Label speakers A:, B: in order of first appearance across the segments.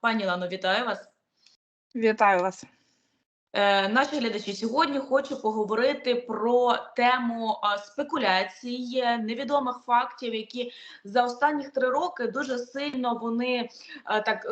A: Пані Лано, вітаю вас.
B: Вітаю вас.
A: Е, Наші глядачі сьогодні хочу поговорити про тему а, спекуляцій, е, невідомих фактів, які за останніх три роки дуже сильно вони е, так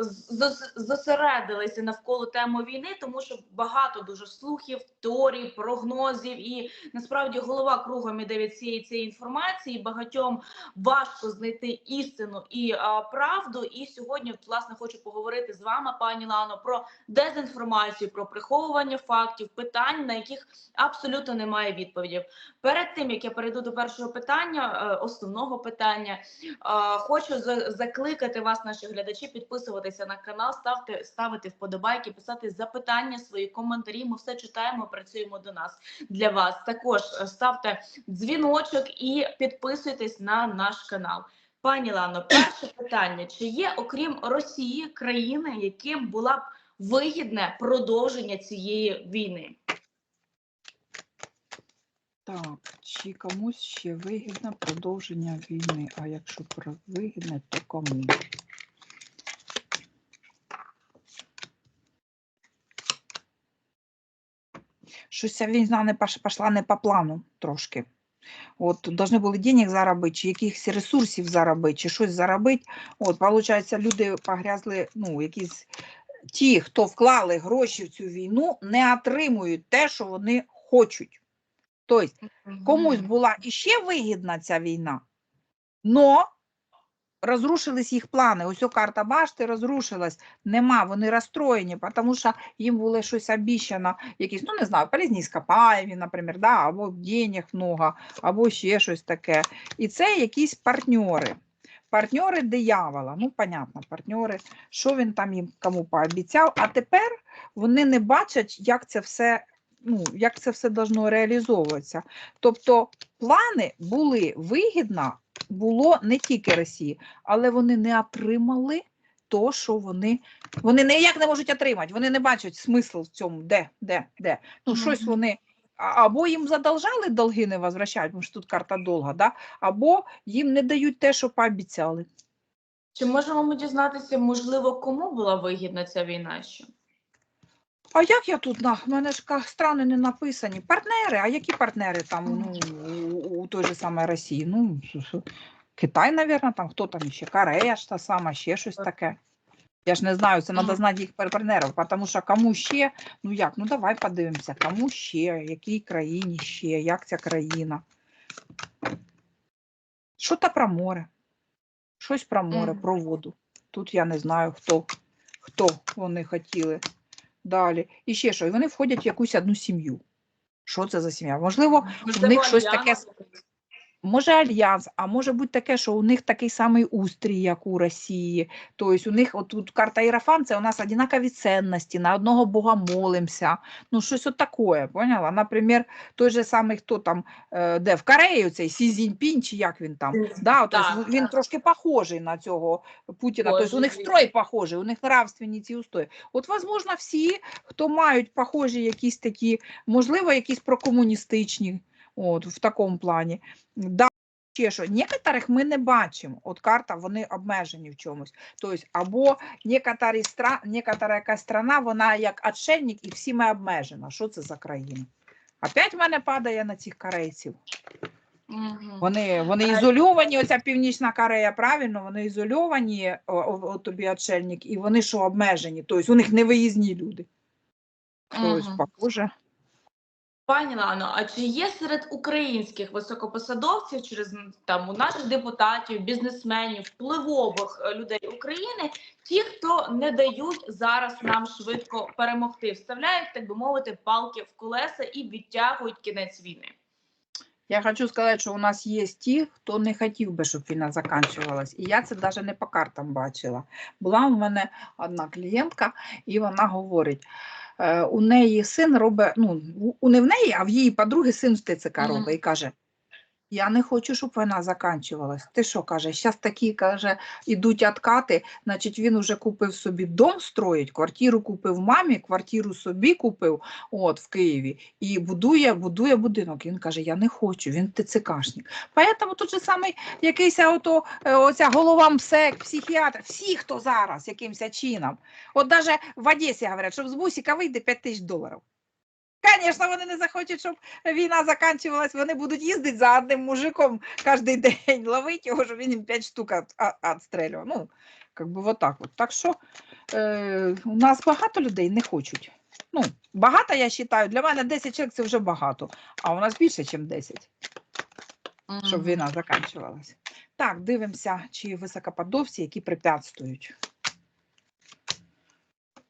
A: зосередилися навколо теми війни, тому що багато дуже слухів, теорій, прогнозів, і насправді голова кругом іде від цієї цієї інформації. Багатьом важко знайти істину і а, правду. І сьогодні, власне, хочу поговорити з вами, пані Лано, про дезінформацію, про приховування фактів, питань, на яких абсолютно немає відповідей. Перед тим як я перейду до першого питання, е, основного питання, е, хочу закликати вас, наші глядачі, підписуватися на канал, ставте ставити вподобайки, писати запитання, свої коментарі. Ми все читаємо, працюємо до нас для вас. Також е, ставте дзвіночок і підписуйтесь на наш канал. Пані Лано, перше питання: чи є окрім Росії країни, яким була б вигідне продовження цієї війни?
B: Так, чи комусь ще вигідне продовження війни? А якщо про вигідне, то кому? Щось війна не пішла не по плану трошки. От должны були денег заробити, чи якихось ресурсів заробити, чи щось заробити. От, виходить, люди погрязли, ну, якісь ті, хто вклали гроші в цю війну, не отримують те, що вони хочуть. Тобто комусь була іще вигідна ця війна, но розрушились їх плани. Ось карта башти розрушилась. Нема, вони розстроєні, тому що їм було щось обіщено, якісь, ну не знаю, полезні іскопаєві, наприклад, да, або денег много, або ще щось таке. І це якісь партньори. Партньори диявола, ну, понятно, партньори, що він там їм кому пообіцяв, а тепер вони не бачать, як це все, ну, як це все должно реалізовуватися. Тобто плани були вигідно, було не тільки Росії, але вони не отримали то, що вони. Вони ніяк не можуть отримати, вони не бачать смисл в цьому, де, де, де. Ну, щось вони. Або їм задолжали долги не возвращають, тому що тут карта долга, да? або їм не дають те, що пообіцяли.
A: Чи можемо ми дізнатися, можливо, кому була вигідна ця війна? Ще?
B: А як я тут на в мене ж страни не написані? Партнери, а які партнери там ну, у, у той же самій Росії? Ну, Китай, мабуть, там хто там ще? Корея ж та сама, ще щось таке. Я ж не знаю, це треба знати їх партнерів, тому що кому ще, ну як, ну давай подивимося, кому ще, якій країні ще, як ця країна. Що то про море? Щось про море, про воду. Тут я не знаю, хто, хто вони хотіли. Далі. І ще що, і вони входять в якусь одну сім'ю. Що це за сім'я? Можливо,
A: Можливо,
B: них щось таке? Може альянс, а може бути таке, що у них такий самий устрій, як у Росії. Тобто у них от тут карта Ірафан, це у нас однакові цінності, на одного Бога молимося. Ну, щось от таке, поняла? Наприклад, той же самий, хто там, е, де в Кореї, цей Сі Цзіньпін, чи як він там. Да, тобто
A: Так,
B: він
A: так.
B: трошки похожий на цього Путіна. Тобто у них строй похожий, у них нравственні ці устої. От, возможно, всі, хто мають похожі якісь такі, можливо, якісь прокомуністичні, от, в такому плані. Да, ще що, некоторих ми не бачимо. От карта, вони обмежені в чомусь. Тобто, або некоторі стра... некотора якась страна, вона як отшельник і всіми обмежена. Що це за країна? Опять в мене падає на цих корейців.
A: Мгм.
B: Вони, вони ізольовані, оця Північна Корея, правильно, вони ізольовані, о, о, тобі отшельник, і вони що обмежені, тобто у них невиїзні люди. Тобто,
A: Мгм.
B: похоже.
A: Пані Лано, а чи є серед українських високопосадовців, через там у наших депутатів, бізнесменів, впливових е, людей України, ті, хто не дають зараз нам швидко перемогти, вставляють, так би мовити, палки в колеса і відтягують кінець війни?
B: Я хочу сказати, що у нас є ті, хто не хотів би, щоб війна закінчувалась. І я це навіть не по картам бачила. Була у мене одна клієнтка, і вона говорить: у неї син робить, ну, у- не в неї, а в її подруги син в ТЦК робить і каже: Я не хочу, щоб війна закінчувалась. Ти що каже? Зараз такі каже, ідуть откати. Значить, він уже купив собі дом строїть, квартиру купив мамі, квартиру собі купив от в Києві і будує, будує будинок. Він каже: Я не хочу, він ТЦКшник. Поэтому тут же самий якийсь ото, е, оця голова МСЕК, психіатр, всі, хто зараз якимось чином. От навіть в Одесі говорять, щоб з бусика вийде 5 тисяч доларів. Звісно, вони не захочуть, щоб війна закінчувалась, вони будуть їздити за одним мужиком кожен день, ловити його, щоб він їм 5 штук відстрелював. Ну, як би вот так от. Так що е, у нас багато людей не хочуть. Ну, багато, я вважаю, для мене 10 чоловік це вже багато, а у нас більше, ніж 10, щоб війна закінчувалась. Так, дивимося, чи високоподовці, які препятствують.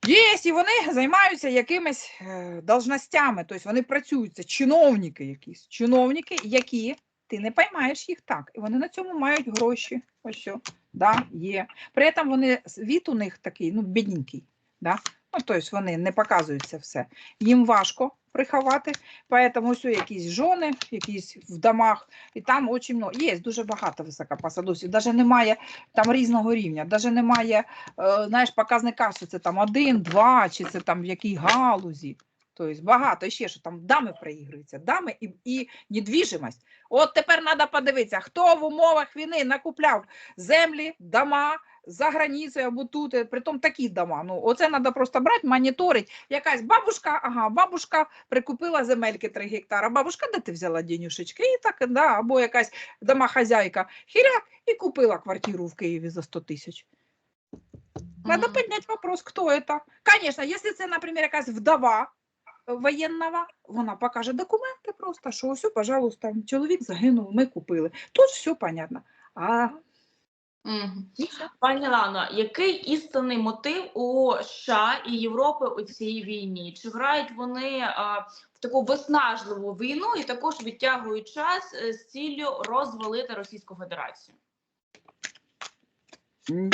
B: Є, і вони займаються якимись е, должностями, тобто вони працюють, це чиновники якісь. Чиновники, які ти не поймаєш їх так. І вони на цьому мають гроші. Ось що. Да, є. При цьому вони світ у них такий, ну, бідненький. Да? Ну, тобто вони не показують це все. Їм важко приховати, поэтому ось якісь жони, якісь в домах, і там дуже много. Є дуже багато високопосадовців. Навіть немає там різного рівня, навіть немає е, знаєш, показника, що це там один, два, чи це там в якій галузі. Тобто багато і ще що там дами проігруються, дами і, і недвіжимость. От тепер треба подивитися, хто в умовах війни накупляв землі, дома за границею або тут, е, притом такі дома. Ну, оце треба просто брати, моніторити. Якась бабушка, ага, бабушка прикупила земельки 3 гектара. Бабушка, де ти взяла денюшечки? І так, да, або якась домохозяйка, хіряк, і купила квартиру в Києві за 100 тисяч. Надо
A: Мгм.
B: поднять вопрос, кто это. Конечно, если це, например, якась вдова е, воєнного, вона покаже документи просто, що ось, пожалуйста, чоловік загинув, ми купили. Тут все понятно. А Все.
A: Пані Лано, який істинний мотив у США і Європи у цій війні? Чи грають вони а, в таку виснажливу війну і також відтягують час е, з ціллю розвалити Російську Федерацію?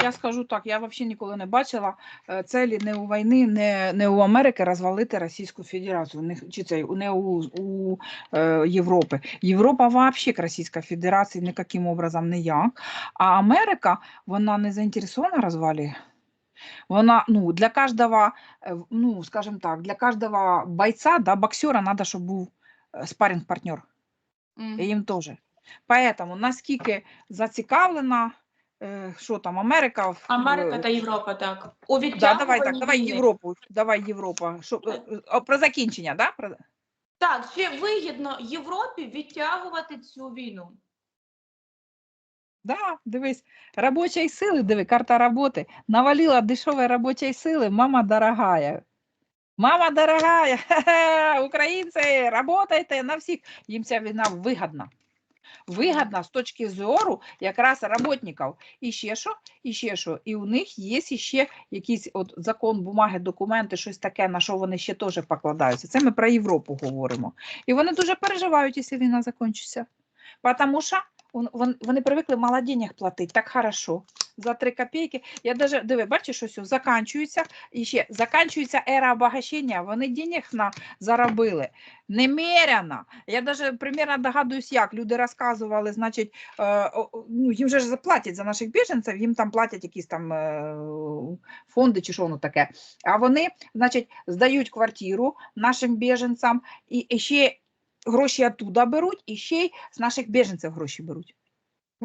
B: Я скажу так, я взагалі ніколи не бачила е, целі не у війни, не, не у Америки розвалити Російську Федерацію, не, чи це не у, у е, Європи. Європа взагалі к Російській Федерації ніяким образом ніяк. А Америка, вона не заінтересована розвалі. Вона, ну, для кожного, е, ну, скажімо так, для кожного бойця, да, боксера, треба, щоб був спаринг-партнер.
A: Мгм.
B: І їм теж. Поэтому наскільки зацікавлена, е, що там, Америка
A: Америка та Європа, так. У
B: Да, давай так, давай
A: війни.
B: Європу, давай Європа. Що, е, е, про закінчення, да? Про...
A: Так, чи вигідно Європі відтягувати цю війну?
B: Да, дивись, робочої сили, диви, карта роботи. Навалила дешевої робочої сили, мама дорогая. Мама дорогая, українці, работайте на всіх. Їм ця війна вигідна. Вигідна з точки зору якраз роботників. І ще що, і ще що. І у них є ще якийсь от закон, бумаги, документи, щось таке, на що вони ще теж покладаються. Це ми про Європу говоримо. І вони дуже переживають, якщо війна закінчиться. Тому що вон- вон- вони привикли мало денег платити, так хорошо. За 3 копійки. Я даже, диви, бачиш, все, заканчується, і ще заканчується ера обогащення, вони денег на заробили. Немерено. Я даже примерно догадуюсь, як люди розказували, значить, е, ну, їм же ж заплатять за наших біженців, їм там платять якісь там е, фонди чи що воно таке. А вони, значить, здають квартиру нашим біженцям і ще гроші оттуда беруть, і ще й з наших біженців гроші беруть.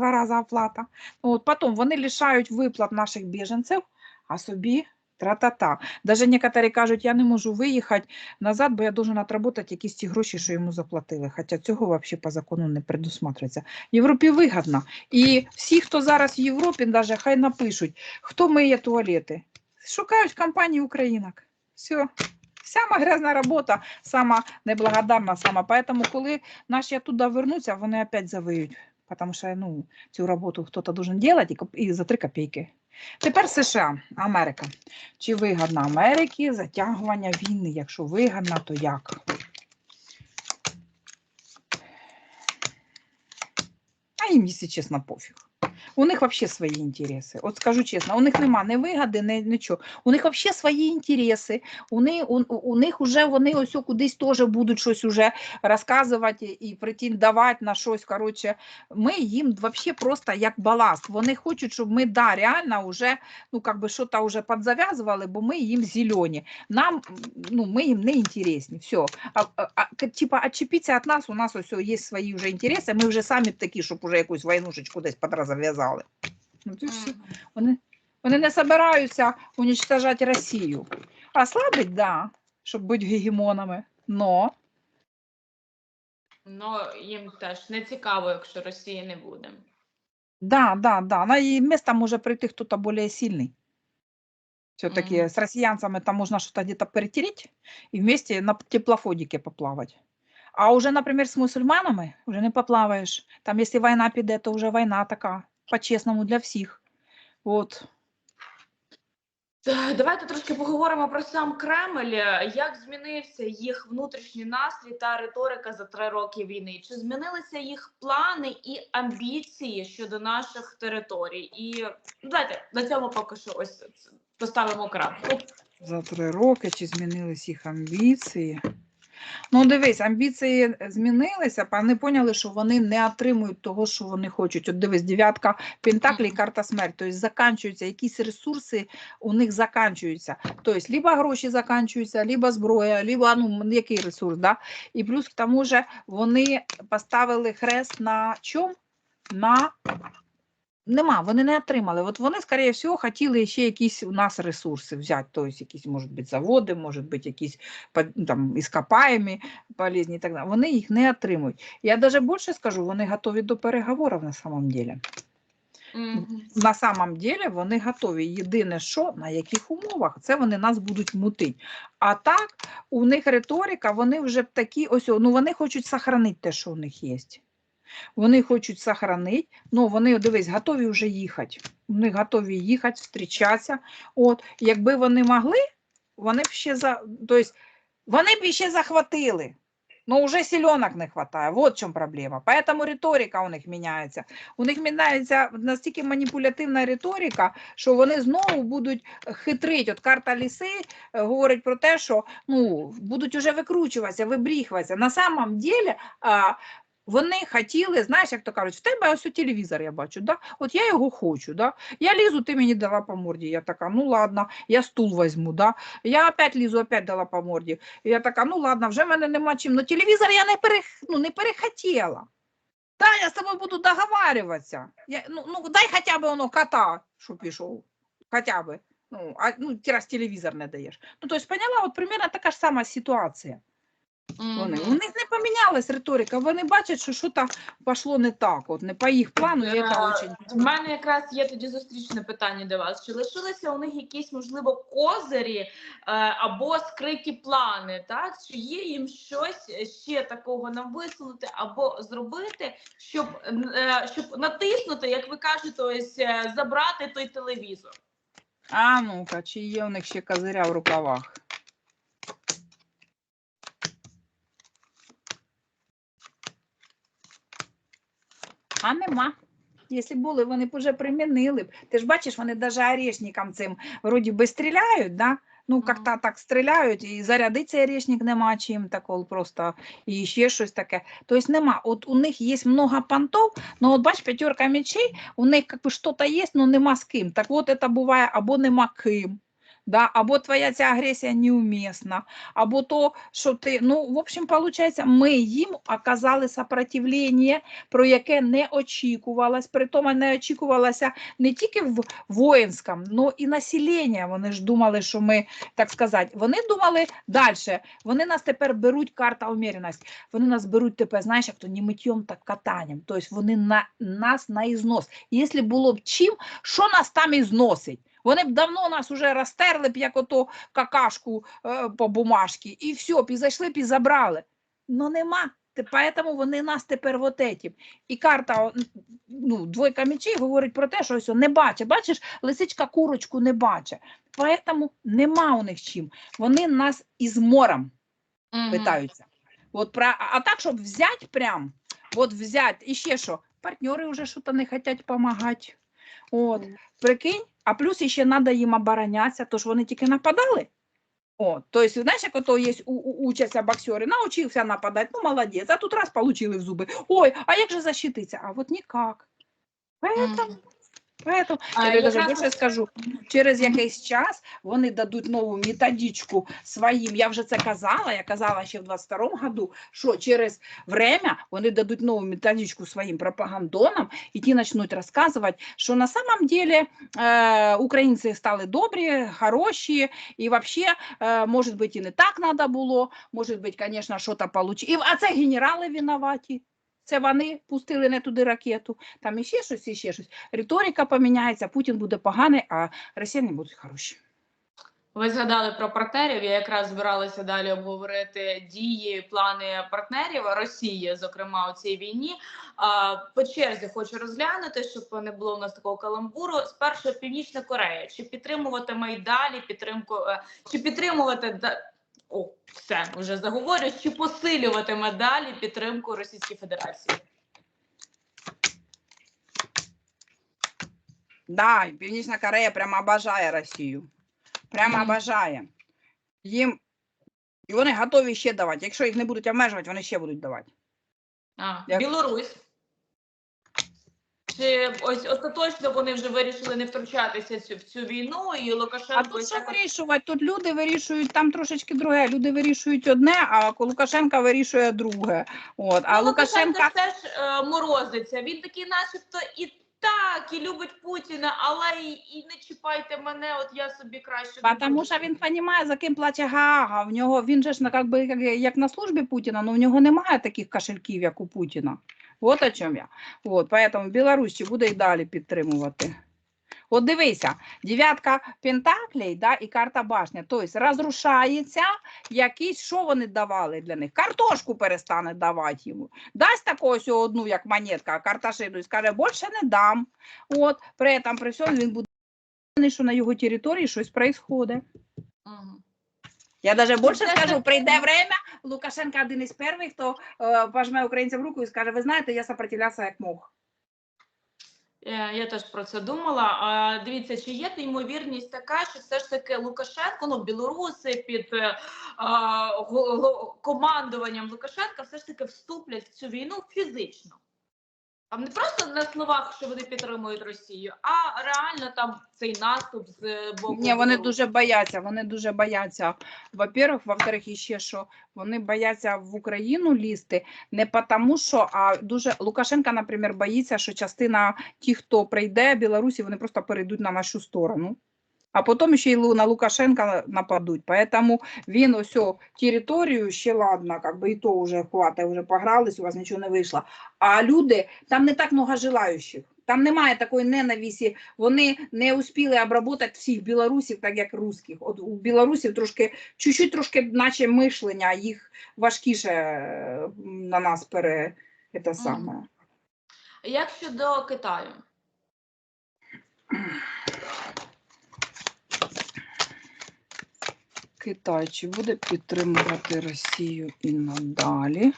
B: Два рази оплата. От потім вони лишають виплат наших біженців, а собі тра-та-та. Даже некоторі кажуть, я не можу виїхати назад, бо я должен отработати якісь ті гроші, що йому заплатили. Хоча цього взагалі по закону не предусматривається. Європі вигідно. І всі, хто зараз в Європі, даже хай напишуть, хто миє туалети. Шукають компанії українок. Все. Сама грязна робота, сама неблагодарна, сама. Поэтому, коли наші туди вернуться, вони опять завиють. Потому що ну, цю роботу хтось должен делать і, за 3 копійки. Тепер США, Америка. Чи вигадна Америці затягування війни? Якщо вигадна, то як? А їм, якщо чесно, пофіг. У них вообще свої інтереси. От скажу чесно, у них нема ні вигоди, ні нічого. У них вообще свої інтереси. У них, у, у них уже вони ось кудись теж будуть щось уже розказувати і претендувати на щось. Коротше, ми їм вообще просто як баласт. Вони хочуть, щоб ми да, реально вже ну как би щось вже підзав'язували, бо ми їм зелені. Нам ну ми їм не інтересні. Все. А, а, типа отчепіться від нас, у нас ось є свої вже інтереси. Ми вже самі такі, щоб уже якусь войнушечку десь подрозв'язали. Ну, все. Вони, вони не собираються уничтожати Росію. Ослабить, да, щоб бути гегемонами. Но
A: Ну, їм теж не цікаво, якщо Росії не буде.
B: да, да, да. На її місце може прийти хтось більш сильний. Все-таки
A: Мгм.
B: с россиянцами там можно что-то где-то перетереть и вместе на теплоходике поплавать. А уже, например, с мусульманами уже не поплаваешь. Там, если война піде, то вже війна така, по-чесному для всіх. От.
A: Давайте трошки поговоримо про сам Кремль. Як змінився їх внутрішній настрій та риторика за три роки війни? Чи змінилися їх плани і амбіції щодо наших територій? І давайте на цьому поки що ось поставимо крапку.
B: За три роки чи змінились їх амбіції? Ну, дивись, амбіції змінилися, а вони поняли, що вони не отримують того, що вони хочуть. От дивись, дев'ятка Пентаклі і карта смерть. Тобто заканчуються, якісь ресурси у них заканчуються. Тобто, либо гроші заканчуються, либо зброя, либо ну, який ресурс. Да? І плюс к тому же вони поставили хрест на чому? На Нема, вони не отримали. От вони, скоріше всього, хотіли ще якісь у нас ресурси взяти. Тобто, якісь, можуть бути, заводи, можуть бути якісь там, іскопаємі полезні і так далі. Вони їх не отримують. Я навіть більше скажу, вони готові до переговорів на самом деле.
A: Мгм.
B: На самом деле вони готові. Єдине, що на яких умовах це вони нас будуть мутити. А так, у них риторика, вони вже такі, ось, ну вони хочуть сохранити те, що у них є. Вони хочуть сохранити, ну вони, дивись, готові вже їхати. Вони готові їхати, зустрічатися. От, якби вони могли, вони б ще за. Тобто, вони б ще захватили. Но вже сіленок не вистачає. Вот в проблема. Поэтому риторика у них міняється. У них міняється настільки маніпулятивна риторика, що вони знову будуть хитрити. От карта ліси е, говорить про те, що ну, будуть уже викручуватися, вибріхуватися. На самом деле, вони хотіли, знаєш, як то кажуть, в тебе ось у телевізор я бачу, да? от я його хочу, да? я лізу, ти мені дала по морді. Я така, ну ладно, я стул візьму, да? я опять лізу, опять дала по морді. Я така, ну ладно, вже в мене нема чим. Ну телевізор я не, перех... ну, не перехотіла. Да, я з тобою буду договарюватися. Я, ну, ну, дай хоча б воно кота, що пішов. Хоча б. Ну, а, ну, раз телевізор не даєш. Ну, тобто, поняла, от примерно така ж сама ситуація. Вони. У них не помінялась риторика, вони бачать, що щось пішло не так, от не по їх плану, і це
A: Е,
B: очень.
A: В мене якраз є тоді зустрічне питання до вас. Чи лишилися у них якісь, можливо, козирі е, або скриті плани? Так? Чи є їм щось ще такого нам висунути або зробити, щоб, е, щоб натиснути, як ви кажете, ось е, забрати той телевізор?
B: А ну-ка, чи є у них ще козиря в рукавах? А нема. Якщо були, вони б вже примінили б. Ти ж бачиш, вони навіть орешникам цим вроді би стріляють, да? Ну, як-то так стріляють, і зарядити цей орешник нема чим такого просто, і ще щось таке. Тобто нема. От у них є много понтов, но от бач, п'ятерка мечей, у них как бы что-то є, но нема з ким. Так от це буває або нема ким. Да, або твоя ця агресія неумісна, або то, що ти. Ну, в общем, виходить, ми їм оказали сопротивлення, про яке не очікувалось. Притому не очікувалося не тільки в воїнському, але і населення. Вони ж думали, що ми, так сказати, вони думали далі. Вони нас тепер беруть карта уміреності. Вони нас беруть тепер, знаєш, як то не миттєм, так катанням. Тобто вони на нас на ізнос. Якщо було б чим, що нас там і зносить? Вони б давно нас уже розтерли б, як ото какашку е, по бумажці, і все, б і зайшли б і забрали. Ну нема. Те- Поэтому вони нас тепер вот этим. І карта, о, ну, двойка мечей говорить про те, що ось о, не бачить. Бачиш, лисичка курочку не бачить. Поэтому нема у них чим. Вони нас із мором
A: Мгм.
B: питаються. От про, а а так, щоб взяти прям, от взяти, і ще що, партнери вже щось не хочуть допомагати. От,
A: Мгм.
B: прикинь, а плюс ще треба їм оборонятися, тож вони тільки нападали. О, то есть, знаєш, як ото є учаться боксери, навчився нападати, ну молодець, а тут раз получили в зуби. Ой, а як же защититься? А от ніяк. Поэтому. Поэтому
A: А
B: я даже більше скажу, через якийсь час вони дадуть нову методичку своїм. Я вже це казала, я казала ще в 22-му году, що через время вони дадуть нову методичку своїм пропагандонам, і ті почнуть розказувати, що на самом деле е, українці стали добрі, хороші, і вообще, е, може бути, і не так треба було, може бути, звісно, щось получилось. А це генерали винуваті. Це вони пустили не туди ракету, там іще щось, іще щось. Риторика поміняється, Путін буде поганий, а росіяни будуть хороші.
A: Ви згадали про партнерів. Я якраз збиралася далі обговорити дії, плани партнерів Росії, зокрема у цій війні. По черзі хочу розглянути, щоб не було у нас такого каламбуру. Спершу Північна Корея. Чи підтримуватиме й далі підтримку, е, чи підтримувати о, все вже заговорю, чи посилюватиме далі підтримку Російської Федерації?
B: Да, і Північна Корея прямо обожає Росію. Прямо
A: Мгм.
B: обожає. Їм і вони готові ще давати. Якщо їх не будуть обмежувати, вони ще будуть давати.
A: А,
B: Як-
A: Білорусь. Чи ось остаточно вони вже вирішили не втручатися цю- в цю війну, і Лукашенко
B: А тут що вирішувати? Тут люди вирішують там трошечки друге. Люди вирішують одне, а Лукашенка вирішує друге. От. А
A: Ну,
B: Лукашенка
A: теж е, морозиться. Він такий, начебто, і так, і любить Путіна, але і, і не чіпайте мене, от я собі краще.
B: Тому що він розуміє, за ким плаче Гаага. В нього він же ж на- як як, як на службі Путіна, але в нього немає таких кошельків, як у Путіна. От о чому я. От, поэтому Білорусь буде і далі підтримувати. От дивися, дев'ятка пентаклей да, і карта башня. Тобто розрушається якісь, що вони давали для них? Картошку перестане давати йому. Дасть такого ось одну, як монетка, карташину, і скаже, більше не дам. От, при этом, при всьому він буде, що на його території щось відбувається.
A: Мгм.
B: Я даже більше скажу, прийде время, Лукашенко один із перших, хто е, пожме українцям руку і скаже, ви знаєте, я сопротивлявся як мог.
A: Е, Я теж про це думала. Дивіться, чи є ймовірність така, що все ж таки Лукашенко, ну білоруси під е, а, командуванням Лукашенка все ж таки вступлять в цю війну фізично. Там не просто на словах, що вони підтримують Росію, а реально там цей наступ з боку.
B: Ні, вони дуже бояться, вони дуже бояться. Во-первых, во-вторых, ще що вони бояться в Україну лізти не тому, що а дуже Лукашенка, наприклад, боїться, що частина тих, хто прийде Білорусі, вони просто перейдуть на нашу сторону. А потім ще й на Лукашенка нападуть. Поэтому він о, територію ще ладно, как би і то вже хватає, вже погрались, у вас нічого не вийшло. А люди, там не так много желаючих. Там немає такої ненависті вони не успіли обработати всіх білорусів, так як русських. От у білорусів трошки, чуть-чуть трошки, наче мишлення, їх важкіше на нас пере це саме.
A: Як щодо Китаю?
B: Китай чи буде підтримувати Росію і надалі?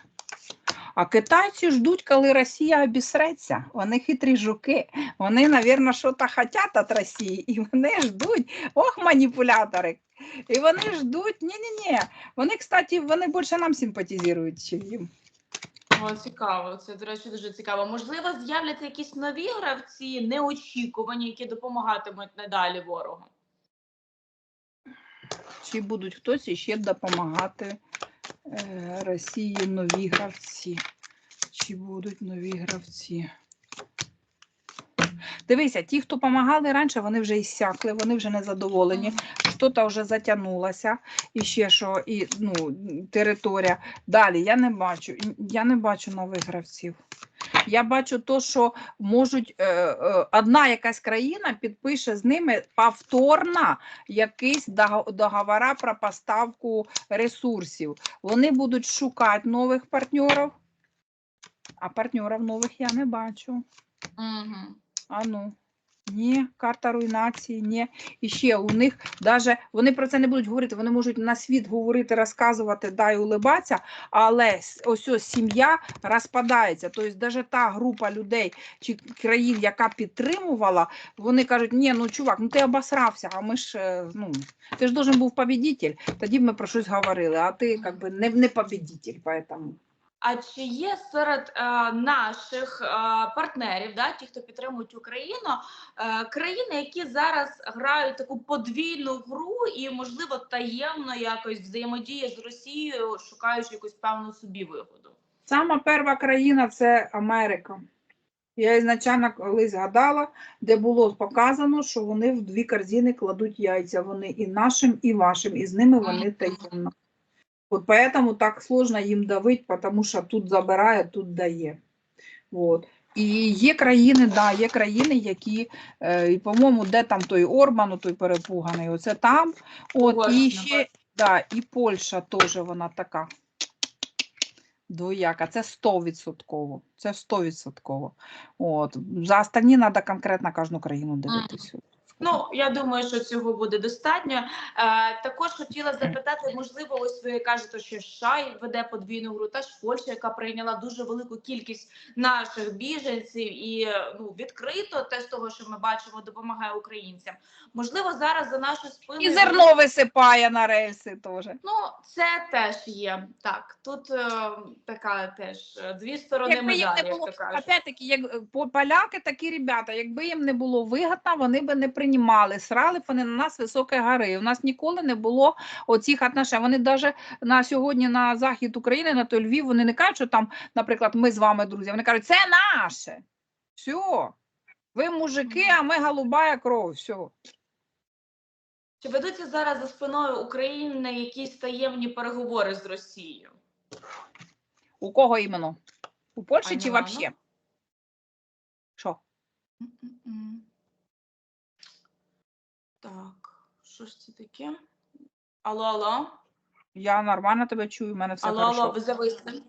B: А китайці ждуть, коли Росія обісреться. Вони хитрі жуки. Вони, мабуть, щось хочуть від Росії, і вони ждуть. Ох, маніпулятори. І вони ждуть. Ні-ні-ні. Вони, кстати, вони більше нам симпатизують, чим їм.
A: О, цікаво, це до речі дуже цікаво. Можливо, з'являться якісь нові гравці, неочікувані, які допомагатимуть надалі ворогу.
B: Чи будуть хтось іще допомагати е, Росії нові гравці? Чи будуть нові гравці? Дивися, ті, хто допомагали раніше, вони вже іссякли, вони вже не задоволені. Щось вже затягнулося, і ще що, і ну, територія. Далі я не бачу, я не бачу нових гравців. Я бачу то, що можуть е, е, одна якась країна підпише з ними повторно якісь дог- договора про поставку ресурсів. Вони будуть шукати нових партнерів, а партнерів нових я не бачу.
A: Угу.
B: А ну. Ні, карта руйнації, ні. І ще у них даже вони про це не будуть говорити. Вони можуть на світ говорити, розказувати, да, і улибатися, але ось ось сім'я розпадається. Тобто, навіть та група людей чи країн, яка підтримувала, вони кажуть, ні, ну чувак, ну ти обосрався, а ми ж е, ну ти ж должен був победитель. Тоді б ми про щось говорили, а ти як би не, не победитель, поэтому.
A: А чи є серед е, наших е, партнерів, да, ті, хто підтримують Україну, е, країни, які зараз грають таку подвійну гру і, можливо, таємно якось взаємодіє з Росією, шукаючи якусь певну собі вигоду?
B: Сама перша країна це Америка. Я ізначально колись гадала, де було показано, що вони в дві корзини кладуть яйця. Вони і нашим, і вашим, і з ними вони таємно. От поэтому так сложно їм давити, тому що тут забирає, тут дає. От. І є країни, да, є країни, які, е, і, по-моєму, де там той Орбан, той перепуганий, оце там. От,
A: Ось,
B: і ще, да, і Польща теж вона така. Двояка, це 100%. Це 100%. От. За останні треба конкретно кожну країну дивитися.
A: Ну, я думаю, що цього буде достатньо. Е, також хотіла запитати, можливо, ось ви кажете, що США веде подвійну гру, та ж Польща, яка прийняла дуже велику кількість наших біженців і е, ну відкрито те з того, що ми бачимо, допомагає українцям. Можливо, зараз за нашу спину
B: І зерно висипає на рельси теж.
A: Ну, це теж є так. Тут е, така теж е, дві сторони
B: Якби їм
A: медалі,
B: не
A: як то кажуть.
B: опять-таки, як е, по- поляки такі ребята, якби їм не було вигодно, вони б не приймали, срали б вони на нас високої гори. У нас ніколи не було оцих отношень. Вони навіть на сьогодні на захід України, на той Львів, вони не кажуть, що там, наприклад, ми з вами друзі. Вони кажуть, це наше. Все. Ви мужики, а ми голубая кров. Все.
A: Чи ведуться зараз за спиною України якісь таємні переговори з Росією?
B: У кого іменно? У Польщі чи
A: Лано?
B: взагалі? Що?
A: М-м-м. Що ж це таке? Алло, алло,
B: Я нормально тебе чую, у мене все
A: алло,
B: хорошо.
A: алло, ви зависли?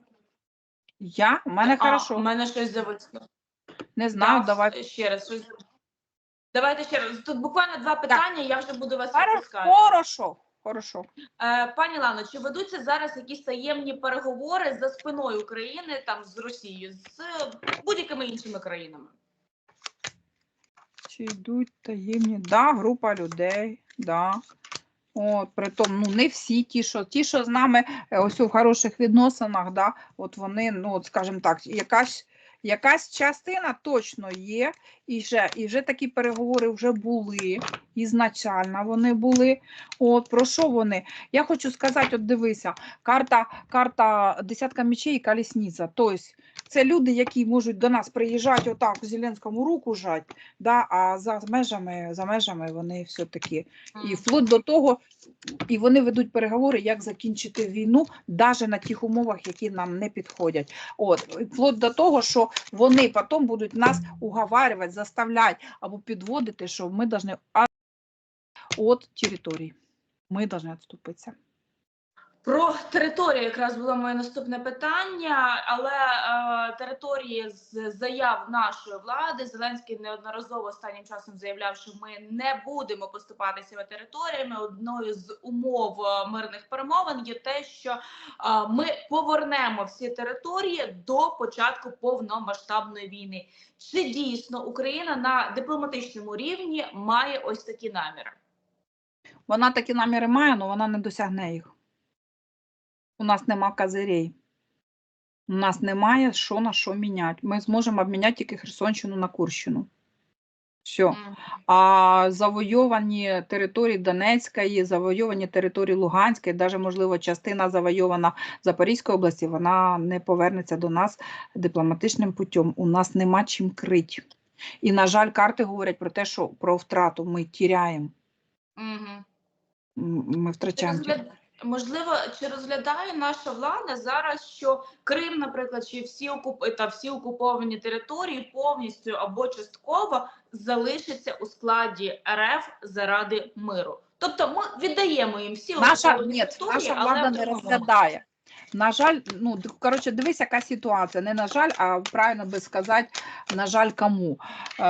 B: Я? У мене
A: А,
B: хорошо.
A: У мене щось зависло.
B: Не знаю,
A: Так,
B: давай.
A: ще раз. Щось... Давайте ще раз. Тут буквально два питання, я вже буду вас відпускати.
B: Хорошо, хорошо.
A: Е, пані Лано, чи ведуться зараз якісь таємні переговори за спиною України там з Росією, з будь-якими іншими країнами?
B: Чи йдуть таємні? Да, група людей, да. От, притом, ну не всі ті, що ті, що з нами е, ось у хороших відносинах, да, от вони, ну от скажімо так, якась, якась частина точно є, і вже, і вже такі переговори вже були, ізначально вони були. От про що вони? Я хочу сказати, от дивися, карта, карта десятка мечей і колісниця. Тобто це люди, які можуть до нас приїжджати отак Зеленському руку жать, да, а за межами, за межами вони все-таки і вплоть до того, і вони ведуть переговори, як закінчити війну, навіть на тих умовах, які нам не підходять. От і вплоть до того, що вони потім будуть нас уговарювати, заставляти або підводити, що ми повинні від території. Ми повинні відступитися.
A: Про територію якраз було моє наступне питання, але е, території з заяв нашої влади Зеленський неодноразово останнім часом заявляв, що ми не будемо поступати цими територіями. Одною з умов е, мирних перемовин є те, що е, ми повернемо всі території до початку повномасштабної війни. Чи дійсно Україна на дипломатичному рівні має ось такі наміри?
B: Вона такі наміри має, але вона не досягне їх. У нас нема козирей. У нас немає що на що міняти. Ми зможемо обміняти тільки Херсонщину на Курщину. Все. А завойовані території Донецької, завойовані території Луганської, навіть, можливо, частина завойована Запорізької області, вона не повернеться до нас дипломатичним путем. У нас нема чим крити. І, на жаль, карти говорять про те, що про втрату ми тіряємо. Ми втрачаємо.
A: Можливо, чи розглядає наша влада зараз, що Крим, наприклад, чи всі окуп... та всі окуповані території повністю або частково залишаться у складі РФ заради миру? Тобто ми віддаємо їм всі
B: Наша,
A: окуповані
B: ні,
A: території,
B: наша
A: але
B: влада не розглядає. На жаль, ну коротше, дивись, яка ситуація. Не на жаль, а правильно би сказати, на жаль, кому. Е,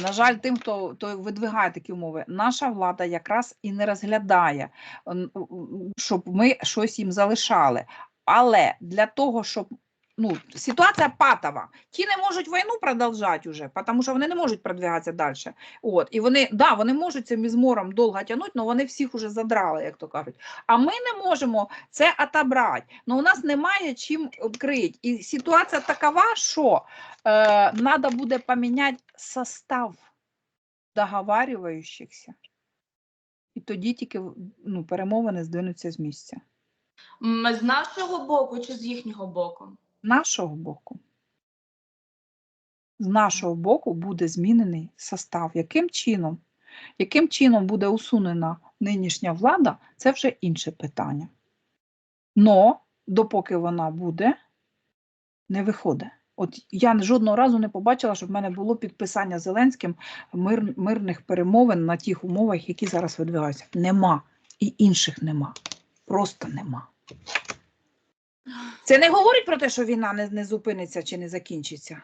B: на жаль, тим, хто, хто видвигає такі умови. Наша влада якраз і не розглядає, щоб ми щось їм залишали. Але для того, щоб ну, ситуація патова. Ті не можуть війну продовжати вже, тому що вони не можуть продвигатися далі. От, і вони, да, вони можуть цим ізмором довго тягнути, але вони всіх уже задрали, як то кажуть. А ми не можемо це отобрати. Ну, у нас немає чим відкрити. І ситуація такова, що е, треба буде поміняти состав договарюючихся. І тоді тільки ну, перемовини здвинуться з місця.
A: З нашого боку чи з їхнього боку?
B: Нашого боку. З нашого боку буде змінений состав. Яким чином? Яким чином буде усунена нинішня влада, це вже інше питання. Но допоки вона буде, не виходить. От я жодного разу не побачила, щоб в мене було підписання Зеленським мир, мирних перемовин на тих умовах, які зараз видвигаються. Нема. І інших нема. Просто нема. Це не говорить про те, що війна не, не зупиниться чи не закінчиться.